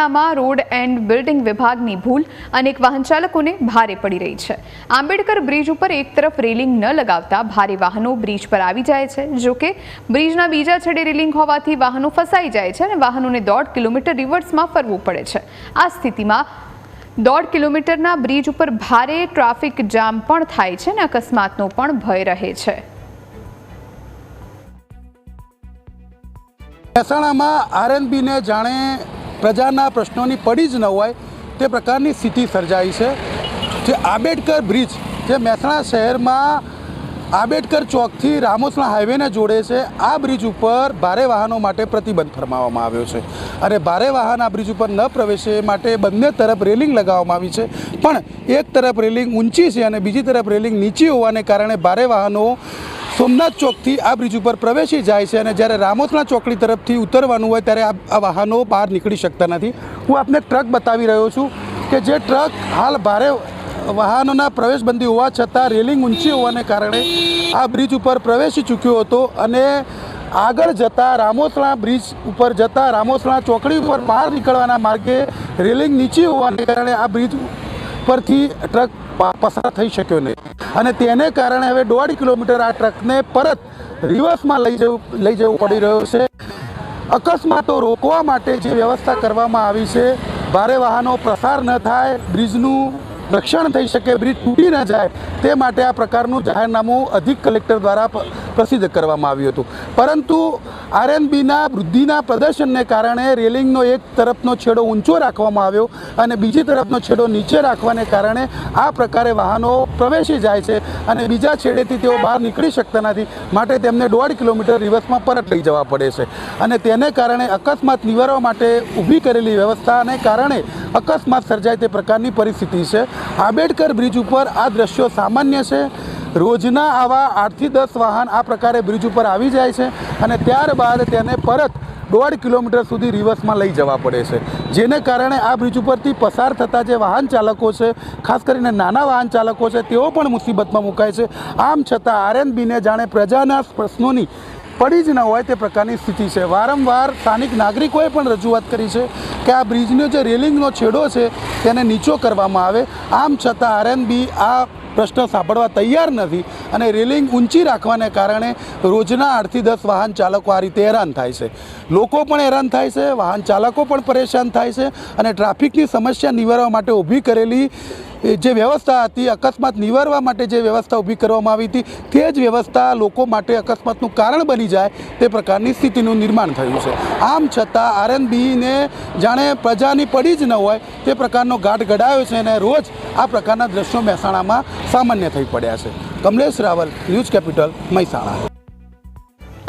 મહેસાણામાં road and building વિભાગની ભૂલ અનેક વાહન ચાલકોને ભારે પડી રહી છે. આંબેડકર બ્રિજ ઉપર એક તરફ રેલિંગ ન લગાવતા ભારે વાહનો બ્રિજ પર આવી જાય છે, જો કે બ્રિજના બીજા છેડે રેલિંગ હોવાથી વાહનો ફસાઈ જાય છે અને વાહનોને દોઢ કિલોમીટર રિવર્સમાં ફરવું પડે છે. આ સ્થિતિમાં દોઢ કિલોમીટરના બ્રિજ ઉપર ભારે ટ્રાફિક જામ પણ થાય છે અને અકસ્માતનો પણ ભય રહે છે. મહેસાણામાં આરએનબીને જાણે પ્રજાના પ્રશ્નોની પડી જ ન હોય તે પ્રકારની સ્થિતિ સર્જાઈ છે. જે આંબેડકર બ્રિજ, જે મહેસાણા શહેરમાં આંબેડકર ચોકથી રામોસણા હાઈવેને જોડે છે, આ બ્રિજ ઉપર ભારે વાહનો માટે પ્રતિબંધ ફરમાવવામાં આવ્યો છે. અને ભારે વાહન આ બ્રિજ ઉપર ન પ્રવેશે માટે બંને તરફ રેલિંગ લગાવવામાં આવી છે. પણ એક તરફ રેલિંગ ઊંચી છે અને બીજી તરફ રેલિંગ નીચી હોવાને કારણે ભારે વાહનો સોમનાથ ચોકથી આ બ્રિજ ઉપર પ્રવેશી જાય છે અને જ્યારે રામોસણા ચોકડી તરફથી ઉતરવાનું હોય ત્યારે આ વાહનો બહાર નીકળી શકતા નથી. હું આપને ટ્રક બતાવી રહ્યો છું કે જે ટ્રક હાલ ભારે વાહનોના પ્રવેશબંધી હોવા છતાં રેલિંગ ઊંચી હોવાને કારણે આ બ્રિજ ઉપર પ્રવેશી ચૂક્યો હતો અને આગળ જતાં રામોસણા બ્રિજ ઉપર જતાં રામોસણા ચોકડી ઉપર બહાર નીકળવાના માર્ગે રેલિંગ નીચી હોવાને કારણે આ બ્રિજ પરથી ટ્રક પસાર થઈ શક્યો નહીં. અને તેને કારણે હવે દોઢ કિલોમીટર આ ટ્રકને પરત રિવર્સમાં લઈ જવું લઈ જવું પડી રહ્યું છે. અકસ્માતો રોકવા માટે જે વ્યવસ્થા કરવામાં આવી છે, ભારે વાહનો પ્રસાર ન થાય, બ્રિજનું રક્ષણ થઈ શકે, બ્રિજ તૂટી ન જાય, તે માટે આ પ્રકારનું જાહેરનામું અધિક કલેક્ટર દ્વારા પ્રસિદ્ધ કરવામાં આવ્યું હતું. પરંતુ આરએનબીના વૃદ્ધિના પ્રદર્શનને કારણે રેલિંગનો એક તરફનો છેડો ઊંચો રાખવામાં આવ્યો અને બીજી તરફનો છેડો નીચે રાખવાને કારણે આ પ્રકારે વાહનો પ્રવેશી જાય છે અને બીજા છેડેથી તેઓ બહાર નીકળી શકતા નથી. માટે તેમને દોઢ કિલોમીટર રિવર્સમાં પરત લઈ જવા પડે છે. અને તેને કારણે અકસ્માત નિવારવા માટે ઊભી કરેલી વ્યવસ્થાને કારણે અકસ્માત સર્જાય તે પ્રકારની પરિસ્થિતિ છે. આંબેડકર બ્રિજ ઉપર આ દ્રશ્યો સામાન્ય છે. રોજના આવા આઠથી દસ વાહન આ પ્રકારે બ્રિજ ઉપર આવી જાય છે અને ત્યારબાદ તેને પરત દોઢ કિલોમીટર સુધી રિવર્સમાં લઈ જવા પડે છે. જેને કારણે આ બ્રિજ ઉપરથી પસાર થતા જે વાહન ચાલકો છે, ખાસ કરીને નાના વાહન ચાલકો છે, તેઓ પણ મુસીબતમાં મુકાય છે. આમ છતાં આરએનબીને જાણે પ્રજાના પ્રશ્નોની પડી જ ન હોય તે પ્રકારની સ્થિતિ છે. વારંવાર સ્થાનિક નાગરિકોએ પણ રજૂઆત કરી છે કે આ બ્રિજનો જે રેલિંગનો છેડો છે તેને નીચો કરવામાં આવે. આમ છતાં આરએનબી આ પ્રશ્ન સાંભળવા તૈયાર નથી અને રેલિંગ ઊંચી રાખવાને કારણે રોજના આઠથી દસ વાહન ચાલકો આ રીતે હેરાન થાય છે. લોકો પણ હેરાન થાય છે, વાહન ચાલકો પણ પરેશાન થાય છે અને ટ્રાફિકની સમસ્યા નિવારવા માટે ઊભી કરેલી જે વ્યવસ્થા હતી, અકસ્માત નિવારવા માટે જે વ્યવસ્થા ઊભી કરવામાં આવી હતી, તે જ વ્યવસ્થા લોકો માટે અકસ્માતનું કારણ બની જાય તે પ્રકારની સ્થિતિનું નિર્માણ થયું છે. આમ છતાં આરએનબીને જાણે પ્રજાની પડી જ ન હોય તે પ્રકારનો ઘાટ ઘડાયો છે અને રોજ આ પ્રકારના દ્રશ્યો મહેસાણામાં સામાન્ય થઈ પડ્યા છે. Kamlesh Raval, news capital, Mehsana.